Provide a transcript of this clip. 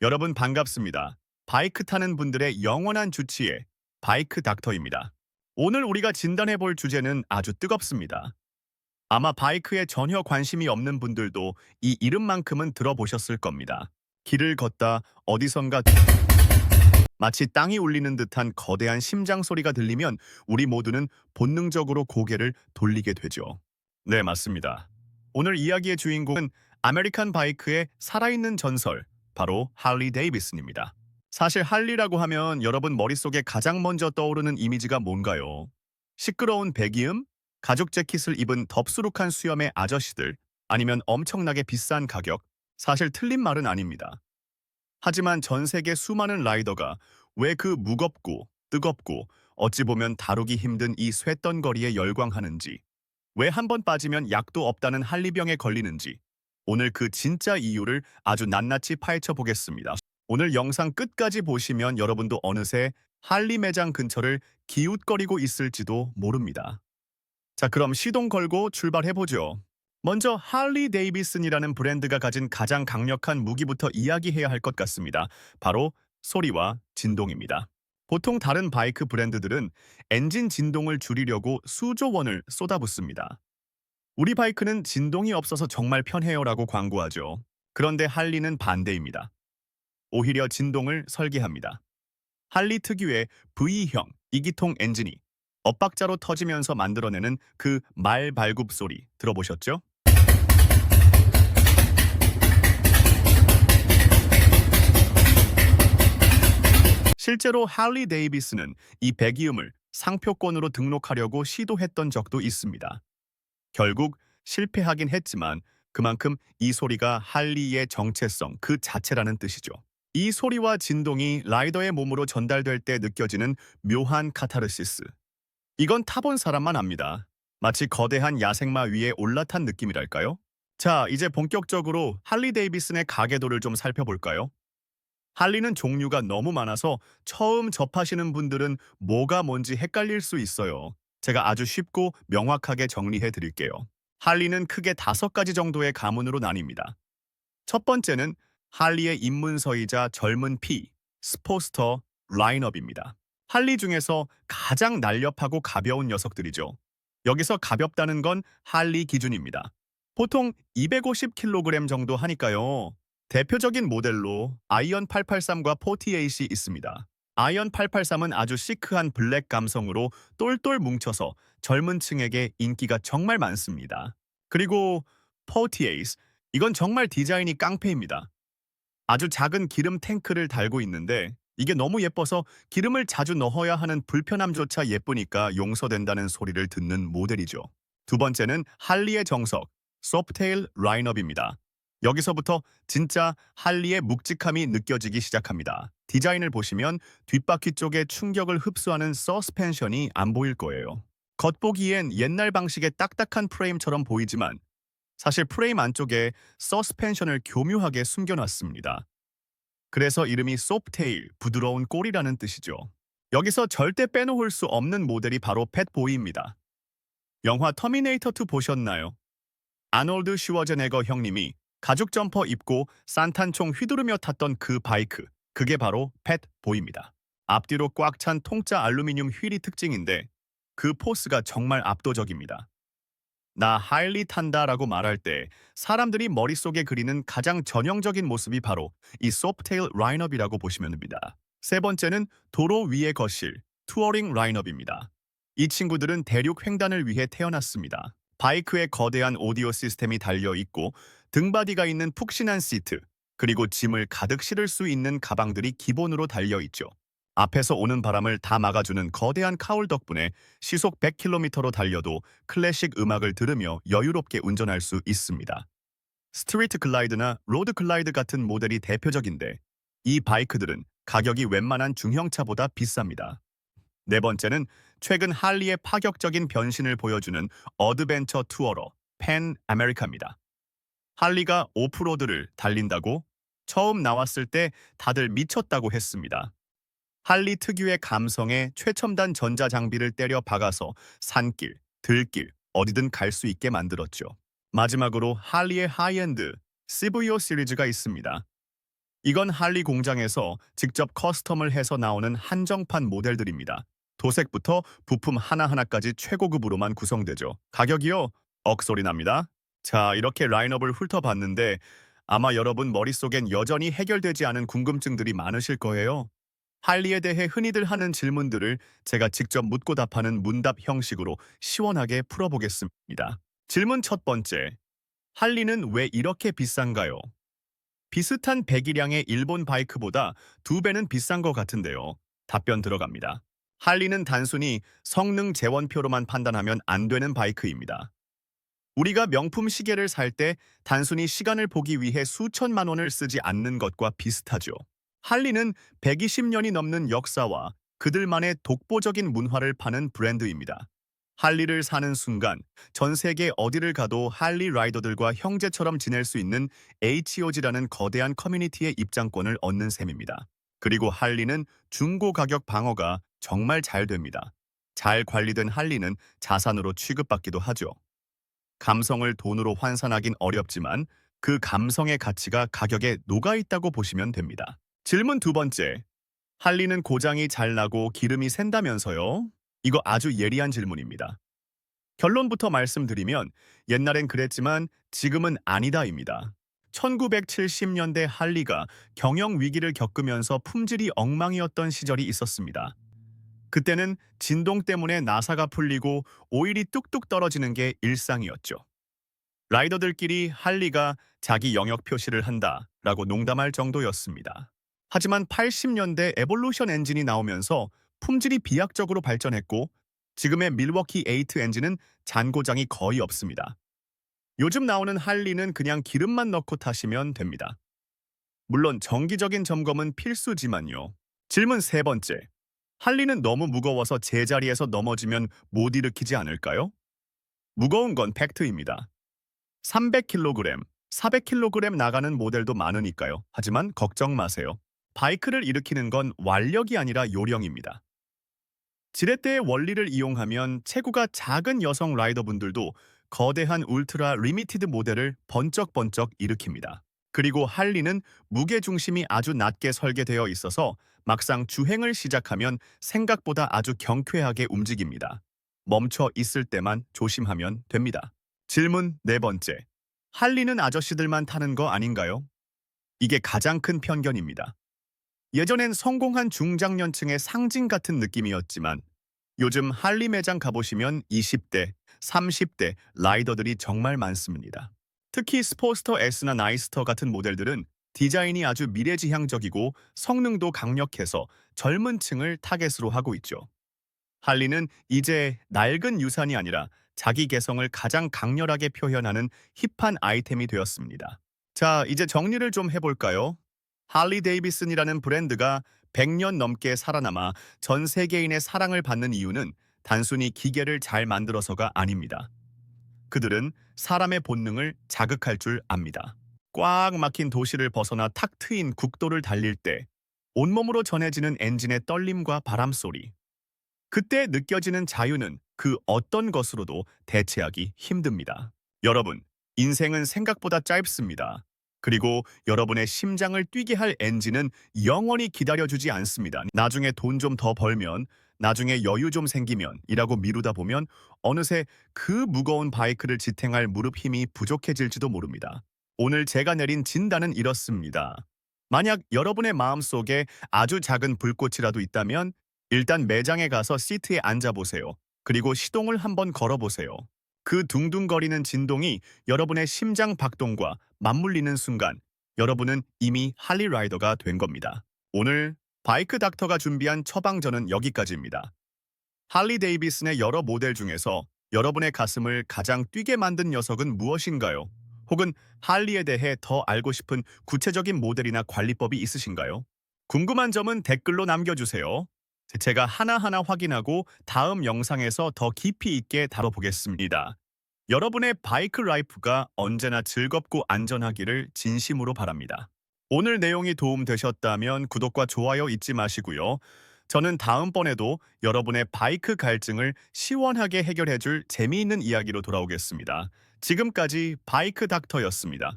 여러분 반갑습니다. 바이크 타는 분들의 영원한 주치의 바이크 닥터입니다. 오늘 우리가 진단해 볼 주제는 아주 뜨겁습니다. 아마 바이크에 전혀 관심이 없는 분들도 이 이름만큼은 들어보셨을 겁니다. 길을 걷다 어디선가 마치 땅이 울리는 듯한 거대한 심장 소리가 들리면 우리 모두는 본능적으로 고개를 돌리게 되죠. 네, 맞습니다. 오늘 이야기의 주인공은 아메리칸 바이크의 살아있는 전설, 바로 할리 데이비슨입니다. 사실 할리라고 하면 여러분 머릿속에 가장 먼저 떠오르는 이미지가 뭔가요? 시끄러운 배기음? 가죽 재킷을 입은 덥수룩한 수염의 아저씨들? 아니면 엄청나게 비싼 가격? 사실 틀린 말은 아닙니다. 하지만 전 세계 수많은 라이더가 왜 그 무겁고 뜨겁고 어찌 보면 다루기 힘든 이 쇳덩거리에 열광하는지, 왜 한 번 빠지면 약도 없다는 할리병에 걸리는지, 오늘 그 진짜 이유를 아주 낱낱이 파헤쳐 보겠습니다. 오늘 영상 끝까지 보시면 여러분도 어느새 할리 매장 근처를 기웃거리고 있을지도 모릅니다. 자, 그럼 시동 걸고 출발해보죠. 먼저 할리 데이비슨이라는 브랜드가 가진 가장 강력한 무기부터 이야기해야 할 것 같습니다. 바로 소리와 진동입니다. 보통 다른 바이크 브랜드들은 엔진 진동을 줄이려고 수조 원을 쏟아붓습니다. 우리 바이크는 진동이 없어서 정말 편해요 라고 광고하죠. 그런데 할리는 반대입니다. 오히려 진동을 설계합니다. 할리 특유의 V형 이기통 엔진이 엇박자로 터지면서 만들어내는 그 말 발굽 소리 들어보셨죠? 실제로 할리 데이비스는 이 배기음을 상표권으로 등록하려고 시도했던 적도 있습니다. 결국 실패하긴 했지만 그만큼 이 소리가 할리의 정체성 그 자체라는 뜻이죠. 이 소리와 진동이 라이더의 몸으로 전달될 때 느껴지는 묘한 카타르시스. 이건 타본 사람만 압니다. 마치 거대한 야생마 위에 올라탄 느낌이랄까요? 자, 이제 본격적으로 할리 데이비슨의 가계도를 좀 살펴볼까요? 할리는 종류가 너무 많아서 처음 접하시는 분들은 뭐가 뭔지 헷갈릴 수 있어요. 제가 아주 쉽고 명확하게 정리해 드릴게요. 할리는 크게 다섯 가지 정도의 가문으로 나뉩니다. 첫 번째는 할리의 입문서이자 젊은 피, 스포스터, 라인업입니다. 할리 중에서 가장 날렵하고 가벼운 녀석들이죠. 여기서 가볍다는 건 할리 기준입니다. 보통 250kg 정도 하니까요. 대표적인 모델로 아이언 883과 48이 있습니다. 아이언 883은 아주 시크한 블랙 감성으로 똘똘 뭉쳐서 젊은 층에게 인기가 정말 많습니다. 그리고 48, 이건 정말 디자인이 깡패입니다. 아주 작은 기름 탱크를 달고 있는데 이게 너무 예뻐서 기름을 자주 넣어야 하는 불편함조차 예쁘니까 용서된다는 소리를 듣는 모델이죠. 두 번째는 할리의 정석, 소프테일 라인업입니다. 여기서부터 진짜 할리의 묵직함이 느껴지기 시작합니다. 디자인을 보시면 뒷바퀴 쪽에 충격을 흡수하는 서스펜션이 안 보일 거예요. 겉보기엔 옛날 방식의 딱딱한 프레임처럼 보이지만 사실 프레임 안쪽에 서스펜션을 교묘하게 숨겨놨습니다. 그래서 이름이 소프테일, 부드러운 꼬리라는 뜻이죠. 여기서 절대 빼놓을 수 없는 모델이 바로 팻보이입니다. 영화 터미네이터 2 보셨나요? 아놀드 슈워제네거 형님이 가죽 점퍼 입고 산탄총 휘두르며 탔던 그 바이크, 그게 바로 팻보이입니다. 앞뒤로 꽉 찬 통짜 알루미늄 휠이 특징인데 그 포스가 정말 압도적입니다. 나 하일리 탄다 라고 말할 때 사람들이 머릿속에 그리는 가장 전형적인 모습이 바로 이 소프테일 라인업이라고 보시면 됩니다. 세 번째는 도로 위의 거실, 투어링 라인업입니다. 이 친구들은 대륙 횡단을 위해 태어났습니다. 바이크에 거대한 오디오 시스템이 달려 있고 등바디가 있는 푹신한 시트, 그리고 짐을 가득 실을 수 있는 가방들이 기본으로 달려 있죠. 앞에서 오는 바람을 다 막아주는 거대한 카울 덕분에 시속 100km로 달려도 클래식 음악을 들으며 여유롭게 운전할 수 있습니다. 스트리트 글라이드나 로드 글라이드 같은 모델이 대표적인데 이 바이크들은 가격이 웬만한 중형차보다 비쌉니다. 네 번째는 최근 할리의 파격적인 변신을 보여주는 어드벤처 투어러 펜 아메리카입니다. 할리가 오프로드를 달린다고 처음 나왔을 때 다들 미쳤다고 했습니다. 할리 특유의 감성에 최첨단 전자장비를 때려 박아서 산길, 들길, 어디든 갈 수 있게 만들었죠. 마지막으로 할리의 하이엔드 CVO 시리즈가 있습니다. 이건 할리 공장에서 직접 커스텀을 해서 나오는 한정판 모델들입니다. 도색부터 부품 하나하나까지 최고급으로만 구성되죠. 가격이요? 억소리 납니다. 자, 이렇게 라인업을 훑어봤는데 아마 여러분 머릿속엔 여전히 해결되지 않은 궁금증들이 많으실 거예요. 할리에 대해 흔히들 하는 질문들을 제가 직접 묻고 답하는 문답 형식으로 시원하게 풀어보겠습니다. 질문 첫 번째. 할리는 왜 이렇게 비싼가요? 비슷한 배기량의 일본 바이크보다 두 배는 비싼 것 같은데요. 답변 들어갑니다. 할리는 단순히 성능 재원표로만 판단하면 안 되는 바이크입니다. 우리가 명품 시계를 살 때 단순히 시간을 보기 위해 수천만 원을 쓰지 않는 것과 비슷하죠. 할리는 120년이 넘는 역사와 그들만의 독보적인 문화를 파는 브랜드입니다. 할리를 사는 순간 전 세계 어디를 가도 할리 라이더들과 형제처럼 지낼 수 있는 HOG라는 거대한 커뮤니티의 입장권을 얻는 셈입니다. 그리고 할리는 중고 가격 방어가 정말 잘 됩니다. 잘 관리된 할리는 자산으로 취급받기도 하죠. 감성을 돈으로 환산하긴 어렵지만 그 감성의 가치가 가격에 녹아 있다고 보시면 됩니다. 질문 두 번째. 할리는 고장이 잘 나고 기름이 샌다면서요? 이거 아주 예리한 질문입니다. 결론부터 말씀드리면 옛날엔 그랬지만 지금은 아니다입니다. 1970년대 할리가 경영 위기를 겪으면서 품질이 엉망이었던 시절이 있었습니다. 그때는 진동 때문에 나사가 풀리고 오일이 뚝뚝 떨어지는 게 일상이었죠. 라이더들끼리 할리가 자기 영역 표시를 한다 라고 농담할 정도였습니다. 하지만 80년대 에볼루션 엔진이 나오면서 품질이 비약적으로 발전했고 지금의 밀워키 에이트 엔진은 잔고장이 거의 없습니다. 요즘 나오는 할리는 그냥 기름만 넣고 타시면 됩니다. 물론 정기적인 점검은 필수지만요. 질문 세 번째. 할리는 너무 무거워서 제자리에서 넘어지면 못 일으키지 않을까요? 무거운 건 팩트입니다. 300kg, 400kg 나가는 모델도 많으니까요. 하지만 걱정 마세요. 바이크를 일으키는 건 완력이 아니라 요령입니다. 지렛대의 원리를 이용하면 체구가 작은 여성 라이더분들도 거대한 울트라 리미티드 모델을 번쩍번쩍 일으킵니다. 그리고 할리는 무게 중심이 아주 낮게 설계되어 있어서 막상 주행을 시작하면 생각보다 아주 경쾌하게 움직입니다. 멈춰 있을 때만 조심하면 됩니다. 질문 네 번째. 할리는 아저씨들만 타는 거 아닌가요? 이게 가장 큰 편견입니다. 예전엔 성공한 중장년층의 상징 같은 느낌이었지만 요즘 할리 매장 가보시면 20대, 30대 라이더들이 정말 많습니다. 특히 스포스터 S나 나이스터 같은 모델들은 디자인이 아주 미래지향적이고 성능도 강력해서 젊은 층을 타겟으로 하고 있죠. 할리는 이제 낡은 유산이 아니라 자기 개성을 가장 강렬하게 표현하는 힙한 아이템이 되었습니다. 자, 이제 정리를 좀 해볼까요? 할리 데이비슨이라는 브랜드가 100년 넘게 살아남아 전 세계인의 사랑을 받는 이유는 단순히 기계를 잘 만들어서가 아닙니다. 그들은 사람의 본능을 자극할 줄 압니다. 꽉 막힌 도시를 벗어나 탁 트인 국도를 달릴 때 온몸으로 전해지는 엔진의 떨림과 바람 소리. 그때 느껴지는 자유는 그 어떤 것으로도 대체하기 힘듭니다. 여러분, 인생은 생각보다 짧습니다. 그리고 여러분의 심장을 뛰게 할 엔진은 영원히 기다려주지 않습니다. 나중에 돈 좀 더 벌면, 나중에 여유 좀 생기면 이라고 미루다 보면 어느새 그 무거운 바이크를 지탱할 무릎 힘이 부족해질지도 모릅니다. 오늘 제가 내린 진단은 이렇습니다. 만약 여러분의 마음속에 아주 작은 불꽃이라도 있다면 일단 매장에 가서 시트에 앉아보세요. 그리고 시동을 한번 걸어보세요. 그 둥둥거리는 진동이 여러분의 심장 박동과 맞물리는 순간 여러분은 이미 할리 라이더가 된 겁니다. 오늘 바이크 닥터가 준비한 처방전은 여기까지입니다. 할리 데이비슨의 여러 모델 중에서 여러분의 가슴을 가장 뛰게 만든 녀석은 무엇인가요? 혹은 할리에 대해 더 알고 싶은 구체적인 모델이나 관리법이 있으신가요? 궁금한 점은 댓글로 남겨주세요. 제가 하나하나 확인하고 다음 영상에서 더 깊이 있게 다뤄보겠습니다. 여러분의 바이크 라이프가 언제나 즐겁고 안전하기를 진심으로 바랍니다. 오늘 내용이 도움되셨다면 구독과 좋아요 잊지 마시고요. 저는 다음번에도 여러분의 바이크 갈증을 시원하게 해결해줄 재미있는 이야기로 돌아오겠습니다. 지금까지 바이크 닥터였습니다.